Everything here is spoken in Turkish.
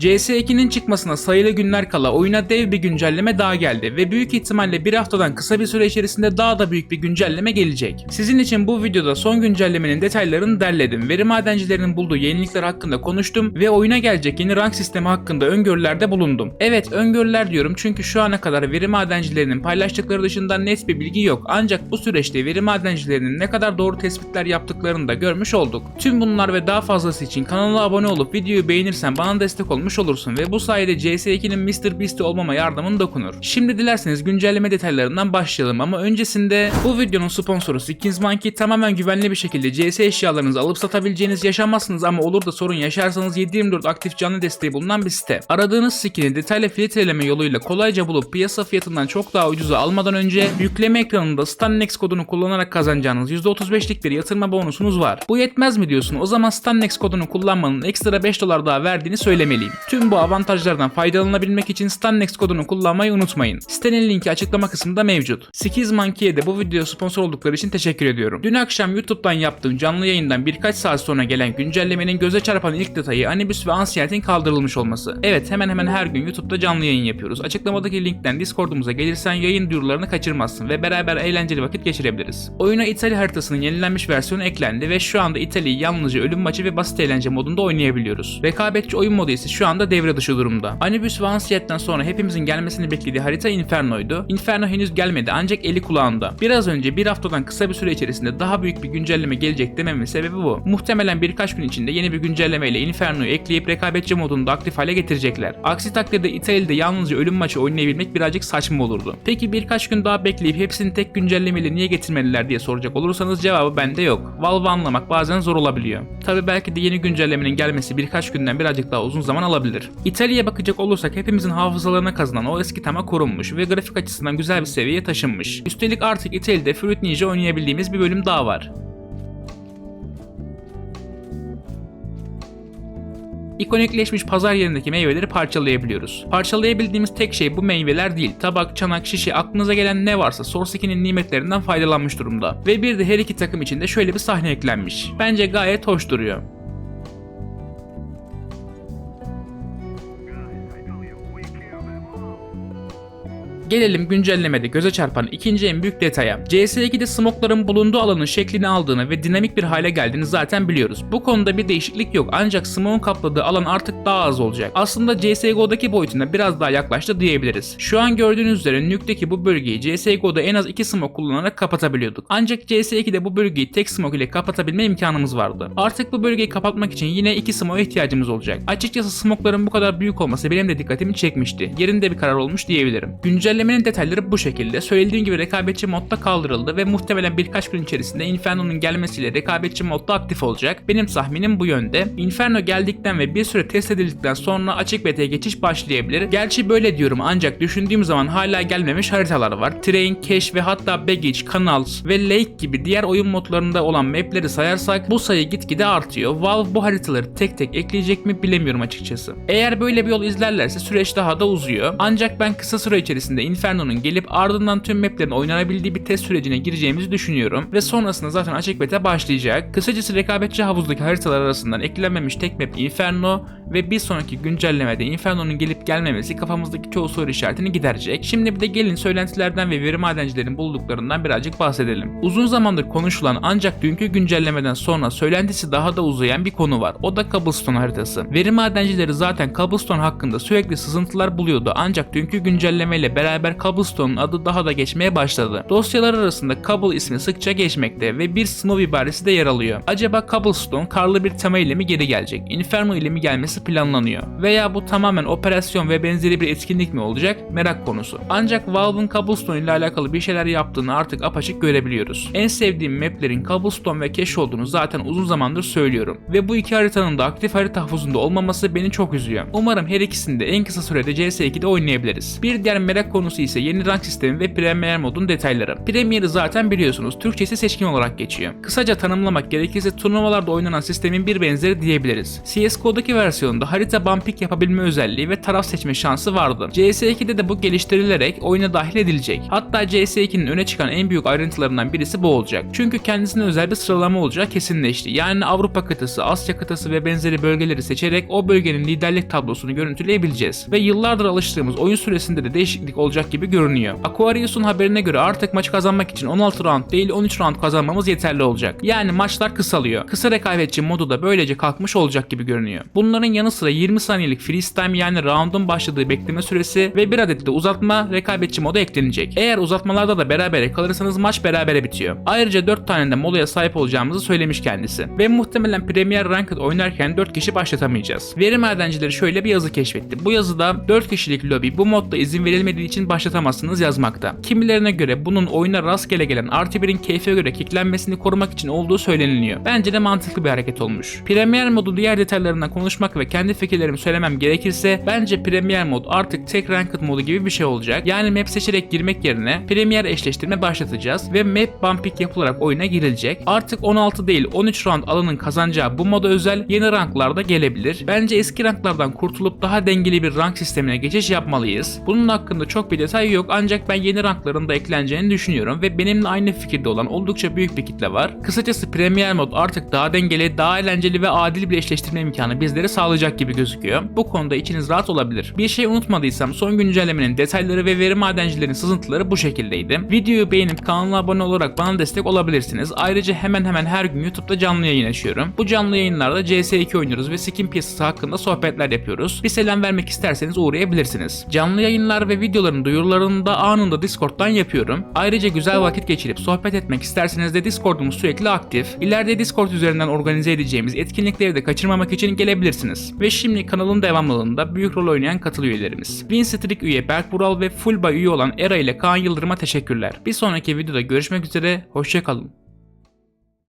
CS2'nin çıkmasına sayılı günler kala oyuna dev bir güncelleme daha geldi ve büyük ihtimalle bir haftadan kısa bir süre içerisinde daha da büyük bir güncelleme gelecek. Sizin için bu videoda son güncellemenin detaylarını derledim. Veri madencilerinin bulduğu yenilikler hakkında konuştum ve oyuna gelecek yeni rank sistemi hakkında öngörülerde bulundum. Evet öngörüler diyorum çünkü şu ana kadar veri madencilerinin paylaştıkları dışında net bir bilgi yok. Ancak bu süreçte veri madencilerinin ne kadar doğru tespitler yaptıklarını da görmüş olduk. Tüm bunlar ve daha fazlası için kanala abone olup videoyu beğenirsen bana destek olmuş olursun ve bu sayede CS2'nin Mr. Beast'i olmama yardımın dokunur. Şimdi dilerseniz güncelleme detaylarından başlayalım ama öncesinde bu videonun sponsoru Skins Monkey tamamen güvenli bir şekilde CS eşyalarınızı alıp satabileceğiniz yaşamazsınız ama olur da sorun yaşarsanız 7/24 aktif canlı desteği bulunan bir site. Aradığınız skin'i detaylı filtreleme yoluyla kolayca bulup piyasa fiyatından çok daha ucuza almadan önce yükleme ekranında StanNex kodunu kullanarak kazanacağınız %35'lik bir yatırma bonusunuz var. Bu yetmez mi diyorsun? O zaman StanNex kodunu kullanmanın ekstra 5 dolar daha verdiğini söylemeliyim. Tüm bu avantajlardan faydalanabilmek için StanNex kodunu kullanmayı unutmayın. Sitenin linki açıklama kısmında mevcut. Skiz Monkey'e de bu video sponsor oldukları için teşekkür ediyorum. Dün akşam YouTube'dan yaptığım canlı yayından birkaç saat sonra gelen güncellemenin göze çarpan ilk detayı Anibus ve Ancient'in kaldırılmış olması. Evet hemen hemen her gün YouTube'da canlı yayın yapıyoruz. Açıklamadaki linkten Discord'umuza gelirsen yayın duyurularını kaçırmazsın ve beraber eğlenceli vakit geçirebiliriz. Oyuna İtalya haritasının yenilenmiş versiyonu eklendi ve şu anda İtalya'yı yalnızca ölüm maçı ve basit eğlence modunda oynayabiliyoruz. Rekabetçi oyun modu ise şu anda devre dışı durumda. Anibus ve Ancient'ten sonra hepimizin gelmesini beklediği harita Inferno'ydu. Inferno henüz gelmedi ancak eli kulağında. Biraz önce bir haftadan kısa bir süre içerisinde daha büyük bir güncelleme gelecek dememin sebebi bu. Muhtemelen birkaç gün içinde yeni bir güncelleme ile Inferno'yu ekleyip rekabetçi modunu da aktif hale getirecekler. Aksi takdirde İtalya'da yalnızca ölüm maçı oynayabilmek birazcık saçma olurdu. Peki birkaç gün daha bekleyip hepsini tek güncellemeyle niye getirmediler diye soracak olursanız cevabı bende yok. Valve anlamak bazen zor olabiliyor. Tabi belki de yeni güncellemenin gelmesi birkaç günden birazcık daha uzun zaman alabilir. İtalya'ya bakacak olursak hepimizin hafızalarına kazınan o eski tema korunmuş ve grafik açısından güzel bir seviyeye taşınmış. Üstelik artık İtalya'da Fruit Ninja oynayabildiğimiz bir bölüm daha var. İkonikleşmiş pazar yerindeki meyveleri parçalayabiliyoruz. Parçalayabildiğimiz tek şey bu meyveler değil. Tabak, çanak, şişe, aklınıza gelen ne varsa Source 2'nin nimetlerinden faydalanmış durumda. Ve bir de her iki takım için de şöyle bir sahne eklenmiş. Bence gayet hoş duruyor. Gelelim güncellemede göze çarpan ikinci en büyük detaya. CS2'de smokların bulunduğu alanın şeklini aldığını ve dinamik bir hale geldiğini zaten biliyoruz. Bu konuda bir değişiklik yok ancak smoke'un kapladığı alan artık daha az olacak. Aslında CSGO'daki boyutuna biraz daha yaklaştı diyebiliriz. Şu an gördüğünüz üzere Nuke'deki bu bölgeyi CSGO'da en az 2 smoke kullanarak kapatabiliyorduk. Ancak CS2'de bu bölgeyi tek smoke ile kapatabilme imkanımız vardı. Artık bu bölgeyi kapatmak için yine 2 smoke ihtiyacımız olacak. Açıkçası smoke'ların bu kadar büyük olması benim de dikkatimi çekmişti. Yerinde bir karar olmuş diyebilirim. Güncellemenin detayları bu şekilde. Söylediğim gibi rekabetçi modda kaldırıldı ve muhtemelen birkaç gün içerisinde Inferno'nun gelmesiyle rekabetçi modda aktif olacak. Benim tahminim bu yönde. Inferno geldikten ve bir süre test edildikten sonra açık beta'ya geçiş başlayabilir. Gerçi böyle diyorum ancak düşündüğüm zaman hala gelmemiş haritalar var. Train, Cache ve hatta Baggage, Canals ve Lake gibi diğer oyun modlarında olan mapleri sayarsak bu sayı gitgide artıyor. Valve bu haritaları tek tek ekleyecek mi bilemiyorum açıkçası. Eğer böyle bir yol izlerlerse süreç daha da uzuyor. Ancak ben kısa süre içerisinde Inferno'nun gelip ardından tüm maplerin oynanabildiği bir test sürecine gireceğimizi düşünüyorum ve sonrasında zaten açık beta başlayacak. Kısacası rekabetçi havuzdaki haritalar arasından eklenmemiş tek map Inferno ve bir sonraki güncellemede Inferno'nun gelip gelmemesi kafamızdaki çoğu soru işaretini giderecek. Şimdi bir de gelin söylentilerden ve veri madencilerin bulduklarından birazcık bahsedelim. Uzun zamandır konuşulan ancak dünkü güncellemeden sonra söylentisi daha da uzayan bir konu var. O da Cobblestone haritası. Veri madencileri zaten Cobblestone hakkında sürekli sızıntılar buluyordu ancak dünkü güncellemeyle beraber Cobblestone'un adı daha da geçmeye başladı. Dosyalar arasında Cobble ismi sıkça geçmekte ve bir Snow ibaresi de yer alıyor. Acaba Cobblestone karlı bir tema ile mi geri gelecek? Inferno ile mi gelmesi planlanıyor? Veya bu tamamen operasyon ve benzeri bir etkinlik mi olacak? Merak konusu. Ancak Valve'ın Cobblestone ile alakalı bir şeyler yaptığını artık apaçık görebiliyoruz. En sevdiğim maplerin Cobblestone ve Cache olduğunu zaten uzun zamandır söylüyorum. Ve bu iki haritanın da aktif harita havuzunda olmaması beni çok üzüyor. Umarım her ikisini de en kısa sürede CS2'de oynayabiliriz. Bir diğer merak konusu konusu ise yeni rank sistemi ve Premier modun detayları. Premier'i zaten biliyorsunuz. Türkçesi seçkin olarak geçiyor. Kısaca tanımlamak gerekirse turnuvalarda oynanan sistemin bir benzeri diyebiliriz. CSGO'daki versiyonda harita bumping yapabilme özelliği ve taraf seçme şansı vardı. CS2'de de bu geliştirilerek oyuna dahil edilecek. Hatta CS2'nin öne çıkan en büyük ayrıntılarından birisi bu olacak. Çünkü kendisine özel bir sıralama olacağı kesinleşti. Yani Avrupa kıtası, Asya kıtası ve benzeri bölgeleri seçerek o bölgenin liderlik tablosunu görüntüleyebileceğiz. Ve yıllardır alıştığımız oyun süresinde de değişiklik olacak gibi görünüyor. Aquarius'un haberine göre artık maçı kazanmak için 16 round değil 13 round kazanmamız yeterli olacak. Yani maçlar kısalıyor. Kısa rekabetçi modu da böylece kalkmış olacak gibi görünüyor. Bunların yanı sıra 20 saniyelik freeze time yani round'un başladığı bekleme süresi ve bir adet de uzatma rekabetçi moda eklenecek. Eğer uzatmalarda da beraber kalırsanız maç berabere bitiyor. Ayrıca 4 tane de molaya sahip olacağımızı söylemiş kendisi. Ve muhtemelen Premier Ranked oynarken 4 kişi başlatamayacağız. Veri madencileri şöyle bir yazı keşfetti. Bu yazıda 4 kişilik lobi bu modda izin verilmediği için başlatamazsınız yazmakta. Kimilerine göre bunun oyuna rastgele gelen artı 1'in keyfe göre kicklenmesini korumak için olduğu söyleniliyor. Bence de mantıklı bir hareket olmuş. Premier modu diğer detaylarından konuşmak ve kendi fikirlerimi söylemem gerekirse bence Premier mod artık tek ranked modu gibi bir şey olacak. Yani map seçerek girmek yerine Premier eşleştirme başlatacağız ve map bumping yapılarak oyuna girilecek. Artık 16 değil 13 round alanın kazanacağı bu moda özel yeni ranklarda gelebilir. Bence eski ranklardan kurtulup daha dengeli bir rank sistemine geçiş yapmalıyız. Bunun hakkında çok bir detay yok ancak ben yeni rankların da ekleneceğini düşünüyorum ve benimle aynı fikirde olan oldukça büyük bir kitle var. Kısacası Premier mod artık daha dengeli, daha eğlenceli ve adil bir eşleştirme imkanı bizlere sağlayacak gibi gözüküyor. Bu konuda içiniz rahat olabilir. Bir şey unutmadıysam son güncellemenin detayları ve veri madencilerin sızıntıları bu şekildeydi. Videoyu beğenip kanala abone olarak bana destek olabilirsiniz. Ayrıca hemen hemen her gün YouTube'da canlı yayın açıyorum. Bu canlı yayınlarda CS2 oynuyoruz ve skin piyasası hakkında sohbetler yapıyoruz. Bir selam vermek isterseniz uğrayabilirsiniz. Canlı yayınlar ve videoların duyurularını da anında Discord'dan yapıyorum. Ayrıca güzel vakit geçirip sohbet etmek isterseniz de Discord'umuz sürekli aktif. İleride Discord üzerinden organize edeceğimiz etkinlikleri de kaçırmamak için gelebilirsiniz. Ve şimdi kanalın devamlılığında büyük rol oynayan katıl üyelerimiz. Winstreak üye Berk Bural ve Fullba üye olan Era ile Kaan Yıldırım'a teşekkürler. Bir sonraki videoda görüşmek üzere, hoşçakalın.